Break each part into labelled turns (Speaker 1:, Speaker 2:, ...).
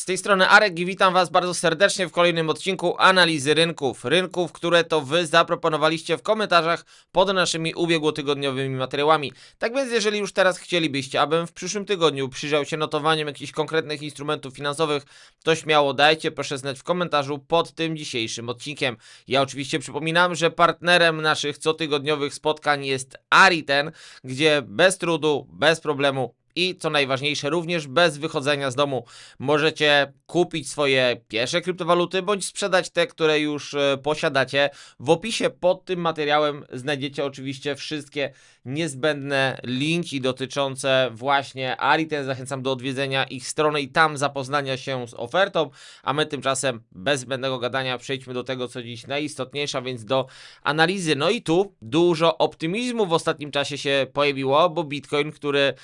Speaker 1: Z tej strony Arek i witam Was bardzo serdecznie w kolejnym odcinku analizy rynków. Rynków, które to Wy zaproponowaliście w komentarzach pod naszymi ubiegłotygodniowymi materiałami. Tak więc, jeżeli już teraz chcielibyście, abym w przyszłym tygodniu przyjrzał się notowaniom jakichś konkretnych instrumentów finansowych, to śmiało dajcie proszę znać w komentarzu pod tym dzisiejszym odcinkiem. Ja oczywiście przypominam, że partnerem naszych cotygodniowych spotkań jest Ariten, gdzie bez trudu, bez problemu i co najważniejsze, również bez wychodzenia z domu możecie kupić swoje pierwsze kryptowaluty bądź sprzedać te, które już e, posiadacie. W opisie pod tym materiałem znajdziecie oczywiście wszystkie niezbędne linki dotyczące właśnie Ariten. Zachęcam do odwiedzenia ich strony i tam zapoznania się z ofertą, a my tymczasem bez zbędnego gadania przejdźmy do tego, co dziś najistotniejsze, a więc do analizy. No i tu dużo optymizmu w ostatnim czasie się pojawiło, bo Bitcoin, który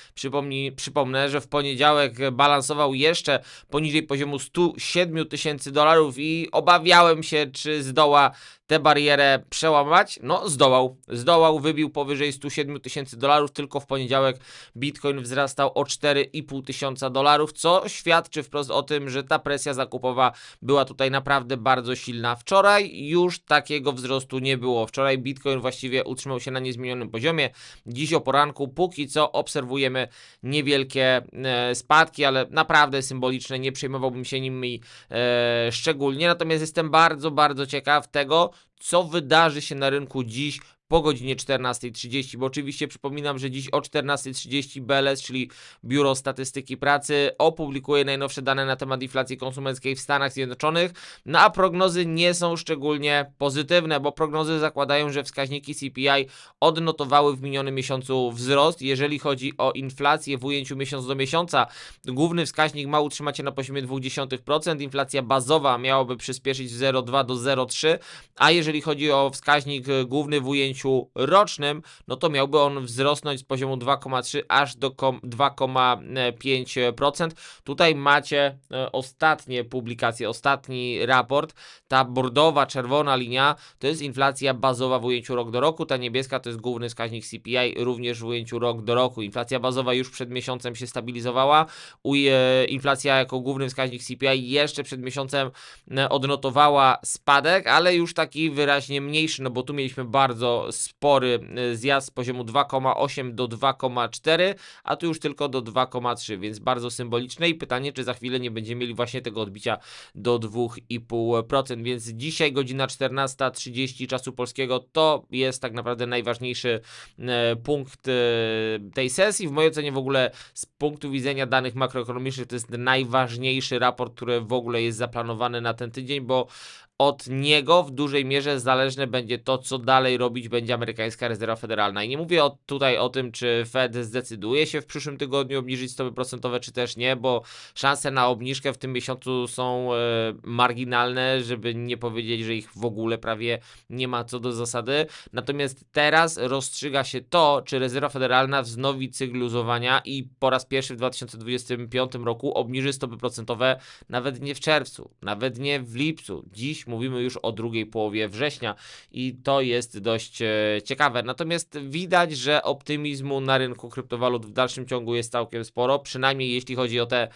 Speaker 1: przypomnij, przypomnę, że w poniedziałek balansował jeszcze poniżej poziomu 107 tysięcy dolarów i obawiałem się, czy zdoła tę barierę przełamać. No, zdołał. Zdołał, wybił powyżej 107 tysięcy dolarów. Tylko w poniedziałek Bitcoin wzrastał o 4,5 tysiąca dolarów, co świadczy wprost o tym, że ta presja zakupowa była tutaj naprawdę bardzo silna. Wczoraj już takiego wzrostu nie było. Wczoraj Bitcoin właściwie utrzymał się na niezmienionym poziomie. Dziś o poranku póki co obserwujemy niewielkie e, spadki, ale naprawdę symboliczne. Nie przejmowałbym się nimi e, szczególnie. Natomiast jestem bardzo, bardzo ciekaw tego, co wydarzy się na rynku dziś po godzinie 14.30, bo oczywiście przypominam, że dziś o 14.30 BLS, czyli Biuro Statystyki Pracy, opublikuje najnowsze dane na temat inflacji konsumenckiej w Stanach Zjednoczonych, no a prognozy nie są szczególnie pozytywne, bo prognozy zakładają, że wskaźniki CPI odnotowały w minionym miesiącu wzrost. Jeżeli chodzi o inflację w ujęciu miesiąc do miesiąca, główny wskaźnik ma utrzymać się na poziomie 0,2%, inflacja bazowa miałaby przyspieszyć z 0,2 do 0,3, a jeżeli chodzi o wskaźnik główny w ujęciu rocznym, no to miałby on wzrosnąć z poziomu 2,3 aż do kom- 2,5%. Tutaj macie e, ostatnie publikacje, ostatni raport. Ta bordowa, czerwona linia to jest inflacja bazowa w ujęciu rok do roku, ta niebieska to jest główny wskaźnik CPI, również w ujęciu rok do roku. Inflacja bazowa już przed miesiącem się stabilizowała, Uje, inflacja jako główny wskaźnik CPI jeszcze przed miesiącem e, odnotowała spadek, ale już taki wyraźnie mniejszy, no bo tu mieliśmy bardzo spory e, zjazd z poziomu 2,8 do 2,4, a tu już tylko do 2,3, więc bardzo symboliczne i pytanie, czy za chwilę nie będziemy mieli właśnie tego odbicia do 2,5%, więc dzisiaj godzina 14.30 czasu polskiego to jest tak naprawdę najważniejszy e, punkt e, tej sesji. W mojej ocenie w ogóle z punktu widzenia danych makroekonomicznych to jest najważniejszy raport, który w ogóle jest zaplanowany na ten tydzień, bo od niego w dużej mierze zależne będzie to, co dalej robić będzie amerykańska rezerwa federalna. I nie mówię o, tutaj o tym, czy Fed zdecyduje się w przyszłym tygodniu obniżyć stopy procentowe, czy też nie, bo szanse na obniżkę w tym miesiącu są e, marginalne, żeby nie powiedzieć, że ich w ogóle prawie nie ma co do zasady. Natomiast teraz rozstrzyga się to, czy rezerwa federalna wznowi cykl luzowania i po raz pierwszy w 2025 roku obniży stopy procentowe nawet nie w czerwcu, nawet nie w lipcu. Dziś mówimy już o drugiej połowie września i to jest dość e, ciekawe. Natomiast widać, że optymizmu na rynku kryptowalut w dalszym ciągu jest całkiem sporo, przynajmniej jeśli chodzi o te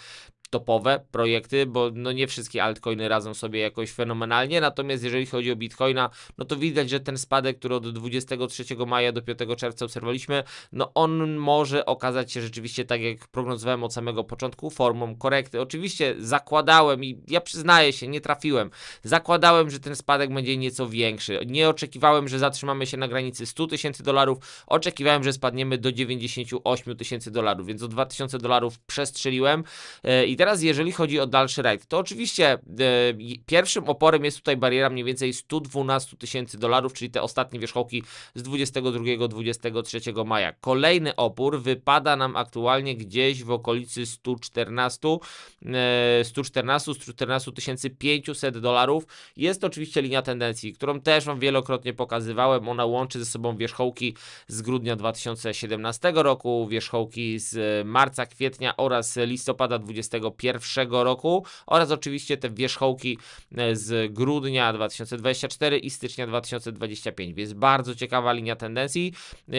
Speaker 1: topowe projekty, bo no nie wszystkie altcoiny radzą sobie jakoś fenomenalnie, natomiast jeżeli chodzi o Bitcoina, no to widać, że ten spadek, który od 23 maja do 5 czerwca obserwowaliśmy, no on może okazać się rzeczywiście tak jak prognozowałem od samego początku, formą korekty. Oczywiście zakładałem i ja przyznaję się, nie trafiłem. Zakładałem, że ten spadek będzie nieco większy. Nie oczekiwałem, że zatrzymamy się na granicy 100 tysięcy dolarów. Oczekiwałem, że spadniemy do 98 tysięcy dolarów, więc o 2000 dolarów przestrzeliłem e, i teraz, jeżeli chodzi o dalszy rajd, to oczywiście e, pierwszym oporem jest tutaj bariera mniej więcej 112 tysięcy dolarów, czyli te ostatnie wierzchołki z 22-23 maja. Kolejny opór wypada nam aktualnie gdzieś w okolicy 114, e, 114, 114 500 dolarów. Jest oczywiście linia tendencji, którą też Wam wielokrotnie pokazywałem. Ona łączy ze sobą wierzchołki z grudnia 2017 roku, wierzchołki z marca, kwietnia oraz listopada 2021 roku oraz oczywiście te wierzchołki e, z grudnia 2024 i stycznia 2025. Więc bardzo ciekawa linia tendencji. E,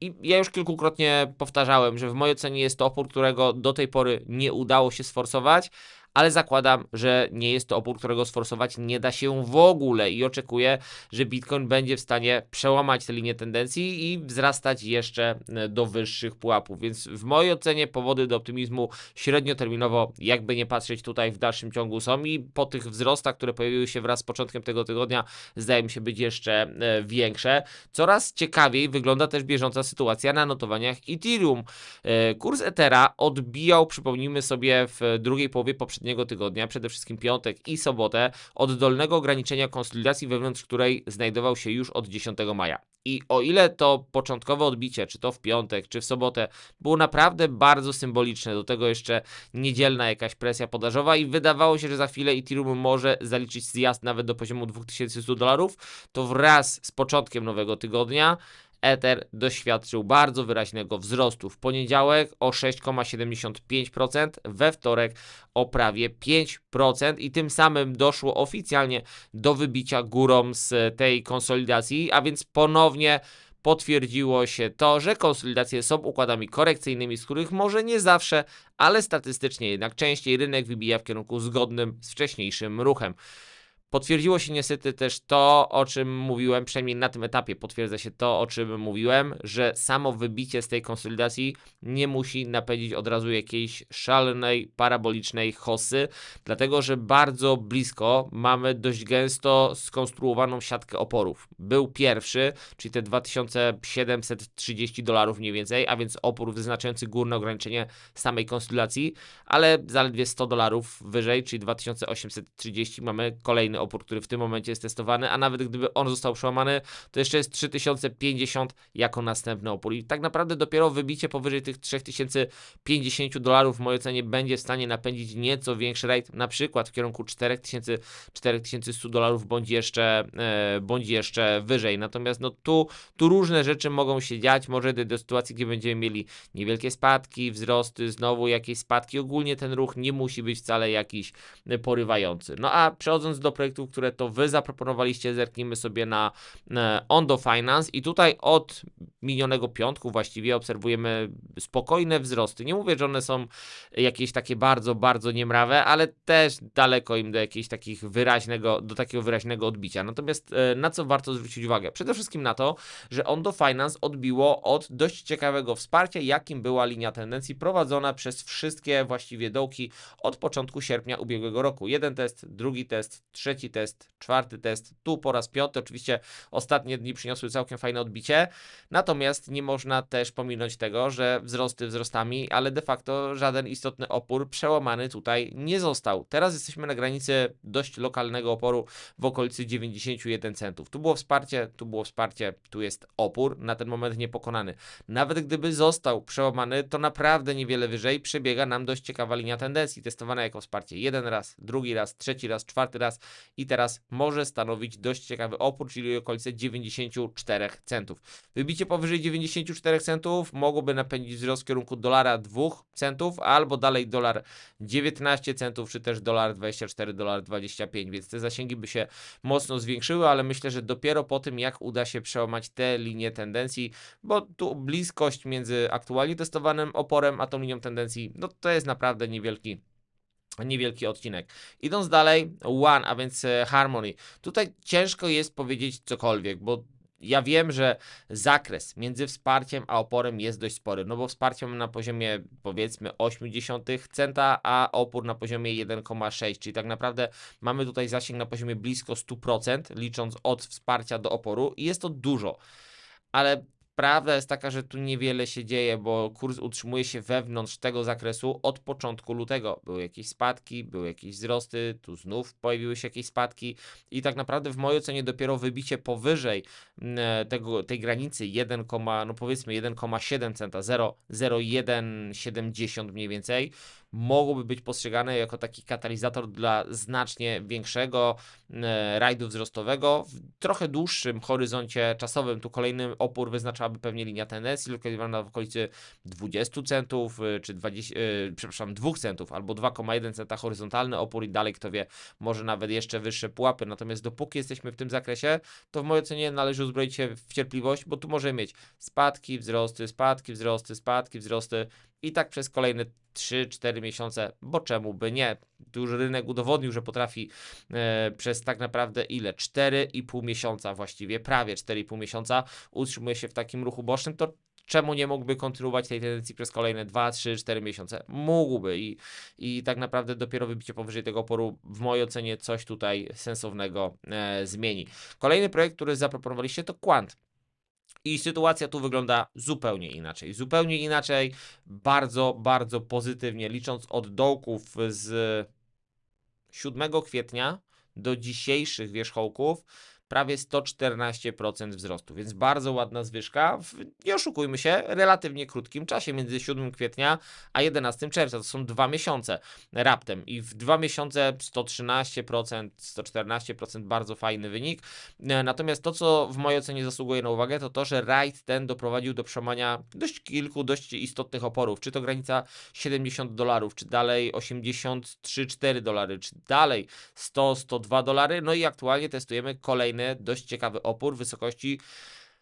Speaker 1: I ja już kilkukrotnie powtarzałem, że w mojej ocenie jest to opór, którego do tej pory nie udało się sforsować. Ale zakładam, że nie jest to opór, którego sforsować nie da się w ogóle i oczekuję, że Bitcoin będzie w stanie przełamać tę linię tendencji i wzrastać jeszcze e, do wyższych pułapów. Więc w mojej ocenie powody do optymizmu średnioterminowo, jakby nie patrzeć tutaj w dalszym ciągu są i po tych wzrostach, które pojawiły się wraz z początkiem tego tygodnia, zdaje mi się być jeszcze e, większe. Coraz ciekawiej wygląda też bieżąca sytuacja na notowaniach Ethereum. E, Kurs Ethera odbijał, przypomnijmy sobie, w drugiej połowie poprzedniego tygodnia, przede wszystkim piątek i sobotę, od dolnego ograniczenia konsolidacji, wewnątrz której znajdował się już od 10 maja. I o ile to początkowe odbicie, czy to w piątek, czy w sobotę, było naprawdę bardzo symboliczne, do tego jeszcze niedzielna jakaś presja podażowa i wydawało się, że za chwilę Ethereum może zaliczyć zjazd nawet do poziomu 2100 dolarów, to wraz z początkiem nowego tygodnia Ether doświadczył bardzo wyraźnego wzrostu. W poniedziałek o 6,75%, we wtorek o prawie 5% i tym samym doszło oficjalnie do wybicia górą z tej konsolidacji, a więc ponownie potwierdziło się to, że konsolidacje są układami korekcyjnymi, z których może nie zawsze, ale statystycznie jednak częściej rynek wybija w kierunku zgodnym z wcześniejszym ruchem. Potwierdziło się niestety też to, o czym mówiłem, przynajmniej na tym etapie potwierdza się to, o czym mówiłem, że samo wybicie z tej konsolidacji nie musi napędzić od razu jakiejś szalonej, parabolicznej hosy, dlatego że bardzo blisko mamy dość gęsto skonstruowaną siatkę oporów. Był pierwszy, czyli te 2730 dolarów mniej więcej, a więc opór wyznaczający górne ograniczenie samej konsolidacji, ale zaledwie 100 dolarów wyżej, czyli 2830 mamy kolejny opór, który w tym momencie jest testowany, a nawet gdyby on został przełamany, to jeszcze jest 3050 jako następny opór. I tak naprawdę dopiero wybicie powyżej tych 3050 dolarów w mojej ocenie będzie w stanie napędzić nieco większy rate, na przykład w kierunku 4000, 4100 dolarów bądź jeszcze, e, bądź jeszcze wyżej. Natomiast no tu, tu różne rzeczy mogą się dziać, może dojść do sytuacji, gdzie będziemy mieli niewielkie spadki, wzrosty, znowu jakieś spadki. Ogólnie ten ruch nie musi być wcale jakiś porywający. No a przechodząc do projektów, które to wy zaproponowaliście, zerknijmy sobie na e, Ondo Finance i tutaj od minionego piątku właściwie obserwujemy spokojne wzrosty. Nie mówię, że one są jakieś takie bardzo, bardzo niemrawe, ale też daleko im do jakiegoś takich wyraźnego, do takiego wyraźnego odbicia. Natomiast e, na co warto zwrócić uwagę? Przede wszystkim na to, że Ondo Finance odbiło od dość ciekawego wsparcia, jakim była linia tendencji prowadzona przez wszystkie właściwie dołki od początku sierpnia ubiegłego roku. Jeden test, drugi test, trzeci test, czwarty test, tu po raz piąty. Oczywiście ostatnie dni przyniosły całkiem fajne odbicie, natomiast nie można też pominąć tego, że wzrosty wzrostami, ale de facto żaden istotny opór przełamany tutaj nie został. Teraz jesteśmy na granicy dość lokalnego oporu w okolicy 91 centów. Tu było wsparcie, tu było wsparcie, tu jest opór, na ten moment niepokonany. Nawet gdyby został przełamany, to naprawdę niewiele wyżej przebiega nam dość ciekawa linia tendencji, testowana jako wsparcie jeden raz, drugi raz, trzeci raz, czwarty raz i teraz może stanowić dość ciekawy opór, czyli okolice 94 centów. Wybicie powyżej 94 centów mogłoby napędzić wzrost w kierunku dolara 2 centów, albo dalej dolar 19 centów, czy też dolar 24, dolar 25, więc te zasięgi by się mocno zwiększyły, ale myślę, że dopiero po tym, jak uda się przełamać te linie tendencji, bo tu bliskość między aktualnie testowanym oporem a tą linią tendencji, no to jest naprawdę niewielki niewielki odcinek. Idąc dalej, One, a więc e, Harmony. Tutaj ciężko jest powiedzieć cokolwiek, bo ja wiem, że zakres między wsparciem a oporem jest dość spory, no bo wsparcie mamy na poziomie powiedzmy 0,8 centa, a opór na poziomie 1,6, czyli tak naprawdę mamy tutaj zasięg na poziomie blisko 100%, licząc od wsparcia do oporu i jest to dużo. Ale Prawda jest taka, że tu niewiele się dzieje, bo kurs utrzymuje się wewnątrz tego zakresu od początku lutego. Były jakieś spadki, były jakieś wzrosty, tu znów pojawiły się jakieś spadki i tak naprawdę w mojej ocenie dopiero wybicie powyżej mm, tego, tej granicy 1, no powiedzmy 1,7 centa, 0,0170 mniej więcej, mogłoby być postrzegane jako taki katalizator dla znacznie większego e, rajdu wzrostowego w trochę dłuższym horyzoncie czasowym. Tu kolejny opór wyznaczałaby pewnie linia tendencji lokalizowana w okolicy 20 centów, e, czy 20, e, przepraszam, 2 centów albo 2,1 centa horyzontalny opór i dalej, kto wie, może nawet jeszcze wyższe pułapy. Natomiast dopóki jesteśmy w tym zakresie, to w mojej ocenie należy uzbroić się w cierpliwość, bo tu możemy mieć spadki, wzrosty, spadki, wzrosty, spadki, wzrosty i tak przez kolejne 3-4 miesiące, bo czemu by nie? Już rynek udowodnił, że potrafi e, przez tak naprawdę ile? 4,5 miesiąca właściwie, prawie 4,5 miesiąca utrzymuje się w takim ruchu bocznym, to czemu nie mógłby kontynuować tej tendencji przez kolejne 2, 3, 4 miesiące? Mógłby i, i tak naprawdę dopiero wybicie powyżej tego oporu w mojej ocenie coś tutaj sensownego e, zmieni. Kolejny projekt, który zaproponowaliście to Quant. I sytuacja tu wygląda zupełnie inaczej. Zupełnie inaczej, bardzo, bardzo pozytywnie, licząc od dołków z 7 kwietnia do dzisiejszych wierzchołków, prawie 114% wzrostu, więc bardzo ładna zwyżka w, nie oszukujmy się, relatywnie krótkim czasie, między 7 kwietnia a 11 czerwca, to są dwa miesiące raptem i w dwa miesiące 113%, 114% bardzo fajny wynik, E, natomiast to, co w mojej ocenie zasługuje na uwagę, to to, że rajd ten doprowadził do przełamania dość kilku, dość istotnych oporów, czy to granica 70 dolarów, czy dalej 83,4 dolary, czy dalej 100-102 dolary, no i aktualnie testujemy kolejny dość ciekawy opór wysokości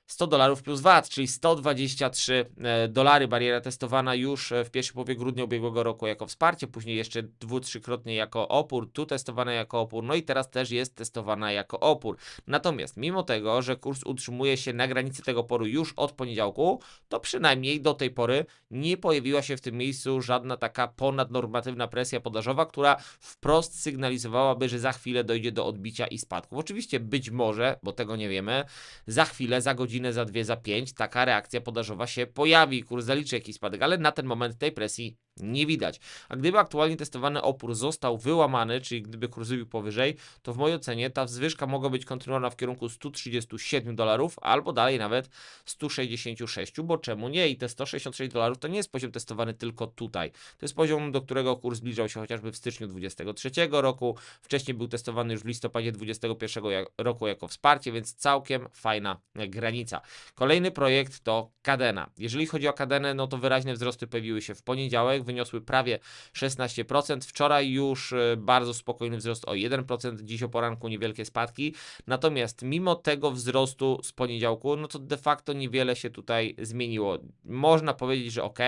Speaker 1: 100 dolarów plus VAT, czyli 123 e, dolary. Bariera testowana już e, w pierwszej połowie grudnia ubiegłego roku jako wsparcie, później jeszcze dwu, trzykrotnie jako opór, tu testowana jako opór, no i teraz też jest testowana jako opór. Natomiast mimo tego, że kurs utrzymuje się na granicy tego oporu już od poniedziałku, to przynajmniej do tej pory nie pojawiła się w tym miejscu żadna taka ponadnormatywna presja podażowa, która wprost sygnalizowałaby, że za chwilę dojdzie do odbicia i spadków. Oczywiście być może, bo tego nie wiemy, za chwilę, za godzinę, za dwie, za pięć taka reakcja podażowa się pojawi, kurs zaliczy jakiś spadek, ale na ten moment tej presji nie widać. A gdyby aktualnie testowany opór został wyłamany, czyli gdyby kurs wybił powyżej, to w mojej ocenie ta zwyżka mogła być kontynuowana w kierunku 137 dolarów, albo dalej nawet 166, bo czemu nie? I te 166 dolarów to nie jest poziom testowany tylko tutaj. To jest poziom, do którego kurs zbliżał się chociażby w styczniu 2023 roku, wcześniej był testowany już w listopadzie 2021 jak- roku jako wsparcie, więc całkiem fajna granica. Kolejny projekt to Kadena. Jeżeli chodzi o Kadenę, no to wyraźne wzrosty pojawiły się w poniedziałek, wyniosły prawie 16%. Wczoraj już e, bardzo spokojny wzrost o 1%, dziś o poranku niewielkie spadki. Natomiast mimo tego wzrostu z poniedziałku, no to de facto niewiele się tutaj zmieniło. Można powiedzieć, że ok,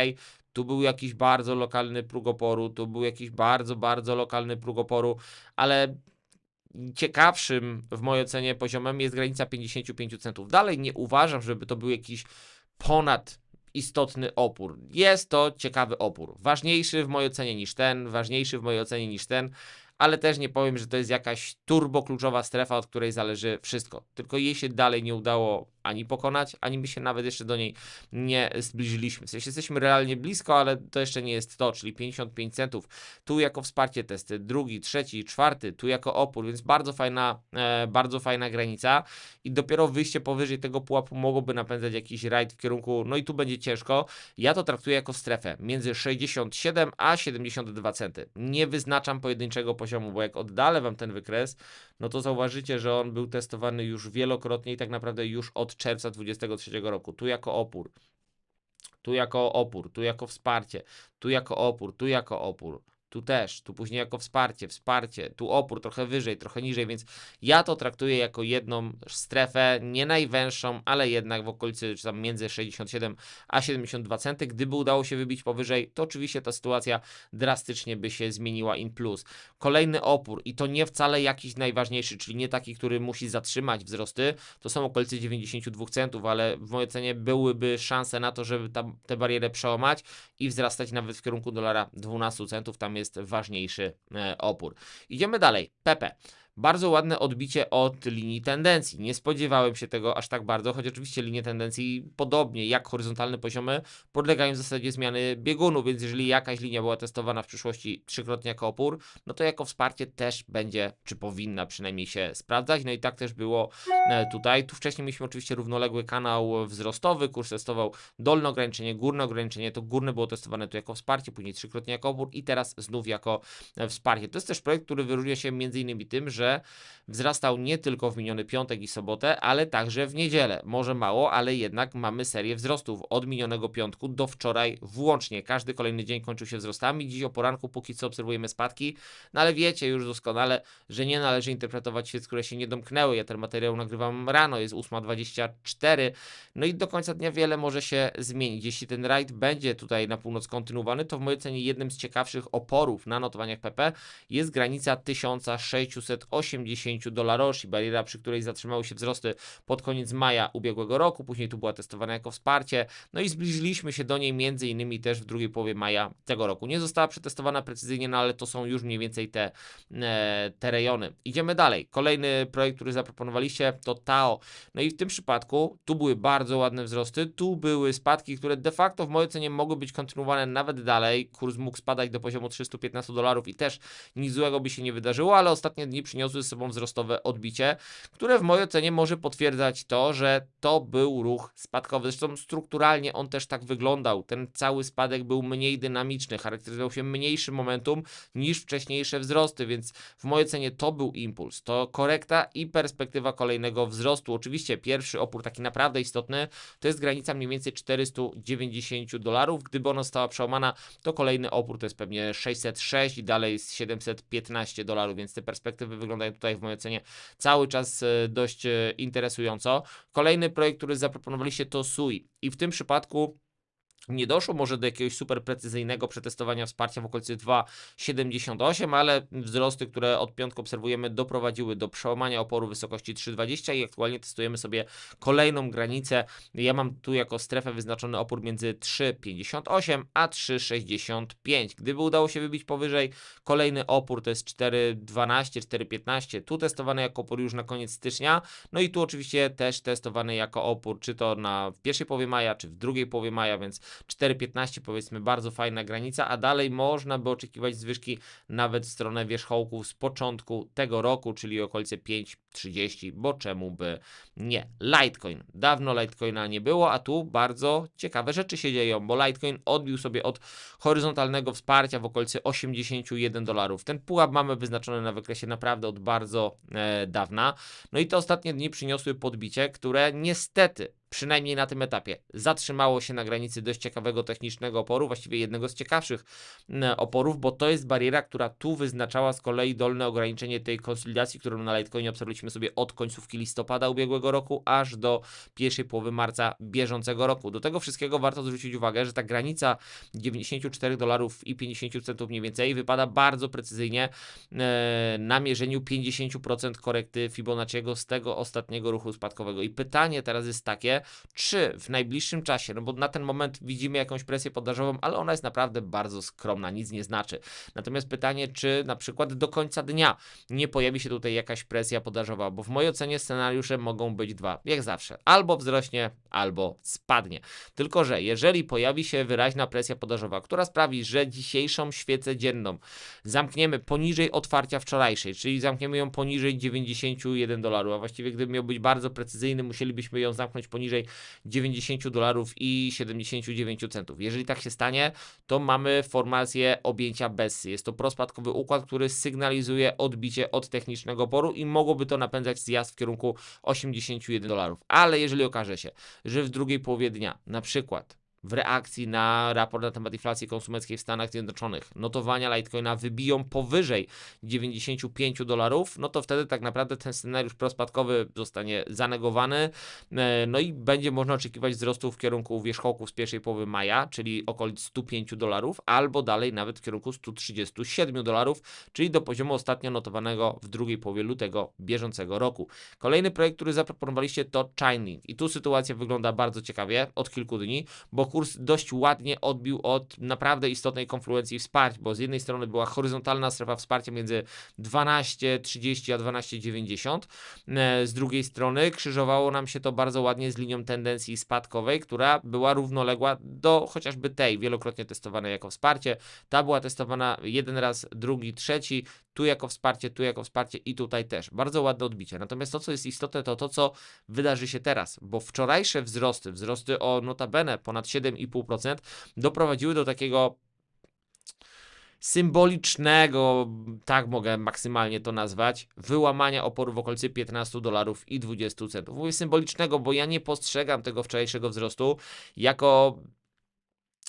Speaker 1: tu był jakiś bardzo lokalny próg oporu, tu był jakiś bardzo, bardzo lokalny próg oporu, ale ciekawszym w mojej ocenie poziomem jest granica 55 centów. Dalej nie uważam, żeby to był jakiś ponad istotny opór. Jest to ciekawy opór. Ważniejszy w mojej ocenie niż ten, ważniejszy w mojej ocenie niż ten, ale też nie powiem, że to jest jakaś turbo kluczowa strefa, od której zależy wszystko. Tylko jej się dalej nie udało ani pokonać, ani my się nawet jeszcze do niej nie zbliżyliśmy. W sensie jesteśmy realnie blisko, ale to jeszcze nie jest to, czyli 55 centów. Tu jako wsparcie testy, drugi, trzeci, czwarty, tu jako opór, więc bardzo fajna, e, bardzo fajna granica i dopiero wyjście powyżej tego pułapu mogłoby napędzać jakiś rajd w kierunku, no i tu będzie ciężko. Ja to traktuję jako strefę między 67 a 72 centy. Nie wyznaczam pojedynczego poziomu, bo jak oddalę wam ten wykres, no to zauważycie, że on był testowany już wielokrotnie i tak naprawdę już od czerwca 2023 roku. Tu jako opór, tu jako opór, tu jako wsparcie, tu jako opór, tu jako opór. Tu też, tu później jako wsparcie, wsparcie, tu opór trochę wyżej, trochę niżej, więc ja to traktuję jako jedną strefę, nie najwęższą, ale jednak w okolicy, czy tam między 67 a 72 centy. Gdyby udało się wybić powyżej, to oczywiście ta sytuacja drastycznie by się zmieniła in plus. Kolejny opór i to nie wcale jakiś najważniejszy, czyli nie taki, który musi zatrzymać wzrosty, to są okolice 92 centów, ale w mojej ocenie byłyby szanse na to, żeby tam tę barierę przełamać i wzrastać nawet w kierunku dolara 12 centów, tam jest ważniejszy e, opór. Idziemy dalej. Pepe. Bardzo ładne odbicie od linii tendencji. Nie spodziewałem się tego aż tak bardzo, choć oczywiście linie tendencji podobnie jak horyzontalne poziomy podlegają w zasadzie zmiany biegunu, więc jeżeli jakaś linia była testowana w przyszłości trzykrotnie jako opór, no to jako wsparcie też będzie, czy powinna przynajmniej się sprawdzać. No i tak też było e, tutaj. Tu wcześniej mieliśmy oczywiście równoległy kanał wzrostowy, kurs testował dolne ograniczenie, górne ograniczenie, to górne było testowane tu jako wsparcie, później trzykrotnie jako opór i teraz znów jako e, wsparcie. To jest też projekt, który wyróżnia się między innymi tym, że wzrastał nie tylko w miniony piątek i sobotę, ale także w niedzielę. Może mało, ale jednak mamy serię wzrostów od minionego piątku do wczoraj włącznie. Każdy kolejny dzień kończył się wzrostami. Dziś o poranku póki co obserwujemy spadki, no ale wiecie już doskonale, że nie należy interpretować świec, które się nie domknęły. Ja ten materiał nagrywam rano, jest 8.24, no i do końca dnia wiele może się zmienić. Jeśli ten rajd będzie tutaj na północ kontynuowany, to w mojej ocenie jednym z ciekawszych oporów na notowaniach PP jest granica 1680 dolarów, bariera, przy której zatrzymały się wzrosty pod koniec maja ubiegłego roku, później tu była testowana jako wsparcie, no i zbliżyliśmy się do niej między innymi też w drugiej połowie maja tego roku. Nie została przetestowana precyzyjnie, no ale to są już mniej więcej te, e, te rejony. Idziemy dalej. Kolejny projekt, który zaproponowaliście to TAO. No i w tym przypadku tu były bardzo ładne wzrosty, tu były spadki, które de facto w mojej ocenie mogły być kontynuowane nawet dalej. Kurs mógł spadać do poziomu 315 dolarów i też nic złego by się nie wydarzyło, ale ostatnie dni przyniosły ze sobą wzrostowe odbicie, które w mojej ocenie może potwierdzać to, że to był ruch spadkowy. Zresztą strukturalnie on też tak wyglądał. Ten cały spadek był mniej dynamiczny, charakteryzował się mniejszym momentum niż wcześniejsze wzrosty, więc w mojej ocenie to był impuls. To korekta i perspektywa kolejnego wzrostu. Oczywiście pierwszy opór taki naprawdę istotny to jest granica mniej więcej 490 dolarów. Gdyby ona została przełamana, to kolejny opór to jest pewnie 606 i dalej jest 715 dolarów, więc te perspektywy wyglądają tutaj w mojej ocenie cały czas e, dość e, interesująco. Kolejny projekt, który zaproponowaliście to SUI i w tym przypadku nie doszło może do jakiegoś super precyzyjnego przetestowania wsparcia w okolicy 2,78, ale wzrosty, które od piątku obserwujemy, doprowadziły do przełamania oporu wysokości 3,20 i aktualnie testujemy sobie kolejną granicę. Ja mam tu jako strefę wyznaczony opór między 3,58 a 3,65. Gdyby udało się wybić powyżej, kolejny opór to jest 4,12, 4,15. Tu testowany jako opór już na koniec stycznia. No i tu oczywiście też testowany jako opór, czy to na w pierwszej połowie maja, czy w drugiej połowie maja, więc 4,15 powiedzmy bardzo fajna granica, a dalej można by oczekiwać zwyżki nawet w stronę wierzchołków z początku tego roku, czyli okolice 5,30, bo czemu by nie. Litecoin. Dawno Litecoina nie było, a tu bardzo ciekawe rzeczy się dzieją, bo Litecoin odbił sobie od horyzontalnego wsparcia w okolicy 81 dolarów. Ten pułap mamy wyznaczony na wykresie naprawdę od bardzo e, dawna. No i te ostatnie dni przyniosły podbicie, które niestety przynajmniej na tym etapie, zatrzymało się na granicy dość ciekawego technicznego oporu, właściwie jednego z ciekawszych mm, oporów, bo to jest bariera, która tu wyznaczała z kolei dolne ograniczenie tej konsolidacji, którą na Litecoinie obserwowaliśmy sobie od końcówki listopada ubiegłego roku, aż do pierwszej połowy marca bieżącego roku. Do tego wszystkiego warto zwrócić uwagę, że ta granica 94 dolarów i 50 centów mniej więcej wypada bardzo precyzyjnie e, na mierzeniu 50% korekty Fibonacciego z tego ostatniego ruchu spadkowego. I pytanie teraz jest takie, czy w najbliższym czasie, no bo na ten moment widzimy jakąś presję podażową, ale ona jest naprawdę bardzo skromna, nic nie znaczy. Natomiast pytanie, czy na przykład do końca dnia nie pojawi się tutaj jakaś presja podażowa, bo w mojej ocenie scenariusze mogą być dwa, jak zawsze. Albo wzrośnie, albo spadnie. Tylko, że jeżeli pojawi się wyraźna presja podażowa, która sprawi, że dzisiejszą świecę dzienną zamkniemy poniżej otwarcia wczorajszej, czyli zamkniemy ją poniżej 91 dolarów, a właściwie gdyby miał być bardzo precyzyjny, musielibyśmy ją zamknąć poniżej 90 dolarów i 79 centów. Jeżeli tak się stanie, to mamy formację objęcia Bessy. Jest to prospadkowy układ, który sygnalizuje odbicie od technicznego oporu i mogłoby to napędzać zjazd w kierunku 81 dolarów. Ale jeżeli okaże się, że w drugiej połowie dnia, na przykład w reakcji na raport na temat inflacji konsumenckiej w Stanach Zjednoczonych. Notowania Litecoina wybiją powyżej 95 dolarów, no to wtedy tak naprawdę ten scenariusz prospadkowy zostanie zanegowany, e, no i będzie można oczekiwać wzrostu w kierunku wierzchołków z pierwszej połowy maja, czyli okolic 105 dolarów, albo dalej nawet w kierunku 137 dolarów, czyli do poziomu ostatnio notowanego w drugiej połowie lutego bieżącego roku. Kolejny projekt, który zaproponowaliście to Chainlink. I tu sytuacja wygląda bardzo ciekawie. Od kilku dni, bo kurs dość ładnie odbił od naprawdę istotnej konfluencji wsparć, bo z jednej strony była horyzontalna strefa wsparcia między 12,30 a 12,90, e, z drugiej strony krzyżowało nam się to bardzo ładnie z linią tendencji spadkowej, która była równoległa do chociażby tej, wielokrotnie testowanej jako wsparcie. Ta była testowana jeden raz, drugi, trzeci, tu jako wsparcie, tu jako wsparcie i tutaj też. Bardzo ładne odbicie. Natomiast to, co jest istotne, to to, co wydarzy się teraz, bo wczorajsze wzrosty, wzrosty o notabene ponad 7,5% doprowadziły do takiego symbolicznego, tak mogę maksymalnie to nazwać, wyłamania oporu w okolicy 15 dolarów i 20 centów. Mówię symbolicznego, bo ja nie postrzegam tego wczorajszego wzrostu jako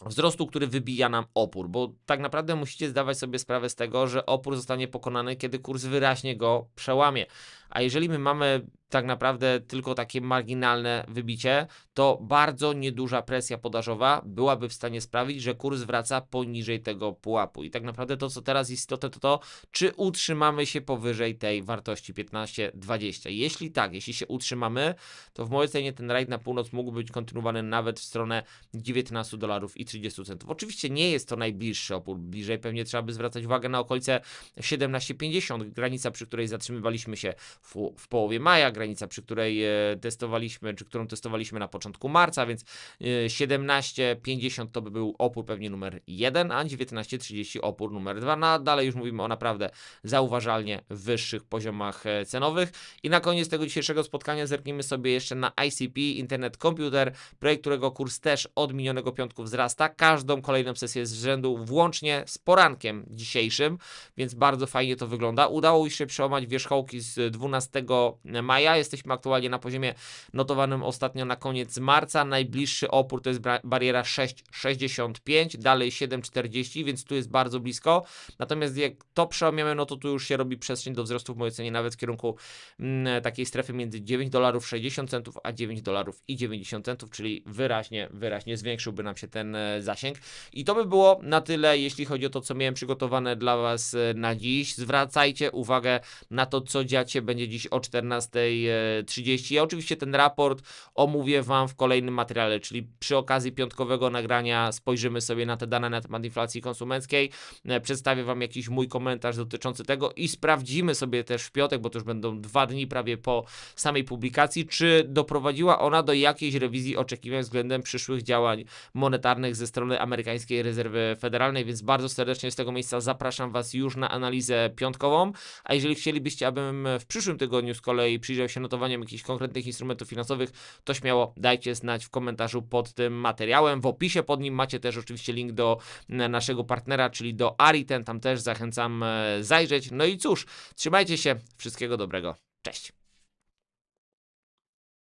Speaker 1: wzrostu, który wybija nam opór, bo tak naprawdę musicie zdawać sobie sprawę z tego, że opór zostanie pokonany, kiedy kurs wyraźnie go przełamie. A jeżeli my mamy tak naprawdę tylko takie marginalne wybicie, to bardzo nieduża presja podażowa byłaby w stanie sprawić, że kurs wraca poniżej tego pułapu. I tak naprawdę to, co teraz istotne, to to, czy utrzymamy się powyżej tej wartości 15-20. Jeśli tak, jeśli się utrzymamy, to w mojej ocenie ten rajd na północ mógł być kontynuowany nawet w stronę 19 dolarów i 30 centów. Oczywiście nie jest to najbliższy opór, bliżej pewnie trzeba by zwracać uwagę na okolice 17,50, granica, przy której zatrzymywaliśmy się w, w połowie maja, granica, przy której e, testowaliśmy, czy którą testowaliśmy na początku marca, więc e, 17,50 to by był opór pewnie numer 1, a 19,30 opór numer 2. No, dalej już mówimy o naprawdę zauważalnie wyższych poziomach e, cenowych. I na koniec tego dzisiejszego spotkania zerknijmy sobie jeszcze na ICP, Internet Computer, projekt, którego kurs też od minionego piątku wzrasta. Każdą kolejną sesję z rzędu, włącznie z porankiem dzisiejszym, więc bardzo fajnie to wygląda. Udało się przełamać wierzchołki z 12 maja. Jesteśmy aktualnie na poziomie notowanym ostatnio na koniec marca. Najbliższy opór to jest bariera 6,65, dalej 7,40, więc tu jest bardzo blisko. Natomiast jak to przełamiemy, no to tu już się robi przestrzeń do wzrostu w mojej ocenie nawet w kierunku mm, takiej strefy między 9 dolarów 60 centów a 9 dolarów i 90 centów, czyli wyraźnie, wyraźnie zwiększyłby nam się ten e, zasięg. I to by było na tyle, jeśli chodzi o to, co miałem przygotowane dla Was e, na dziś. Zwracajcie uwagę na to, co dziać się będzie dziś o 14.30. Ja oczywiście ten raport omówię Wam w kolejnym materiale, czyli przy okazji piątkowego nagrania spojrzymy sobie na te dane na temat inflacji konsumenckiej. E, Przedstawię Wam jakiś mój komentarz dotyczący tego i sprawdzimy sobie też w piątek, bo to już będą dwa dni prawie po samej publikacji, czy doprowadziła ona do jakiejś rewizji oczekiwań względem przyszłych działań monetarnych ze strony amerykańskiej rezerwy federalnej, więc bardzo serdecznie z tego miejsca zapraszam Was już na analizę piątkową, a jeżeli chcielibyście, abym w przyszłym tygodniu z kolei przyjrzał się notowaniom jakichś konkretnych instrumentów finansowych, to śmiało dajcie znać w komentarzu pod tym materiałem. W opisie pod nim macie też oczywiście link do e, naszego partnera, czyli do Ariten, tam też zachęcam e, zajrzeć. No i cóż, trzymajcie się, wszystkiego dobrego, cześć!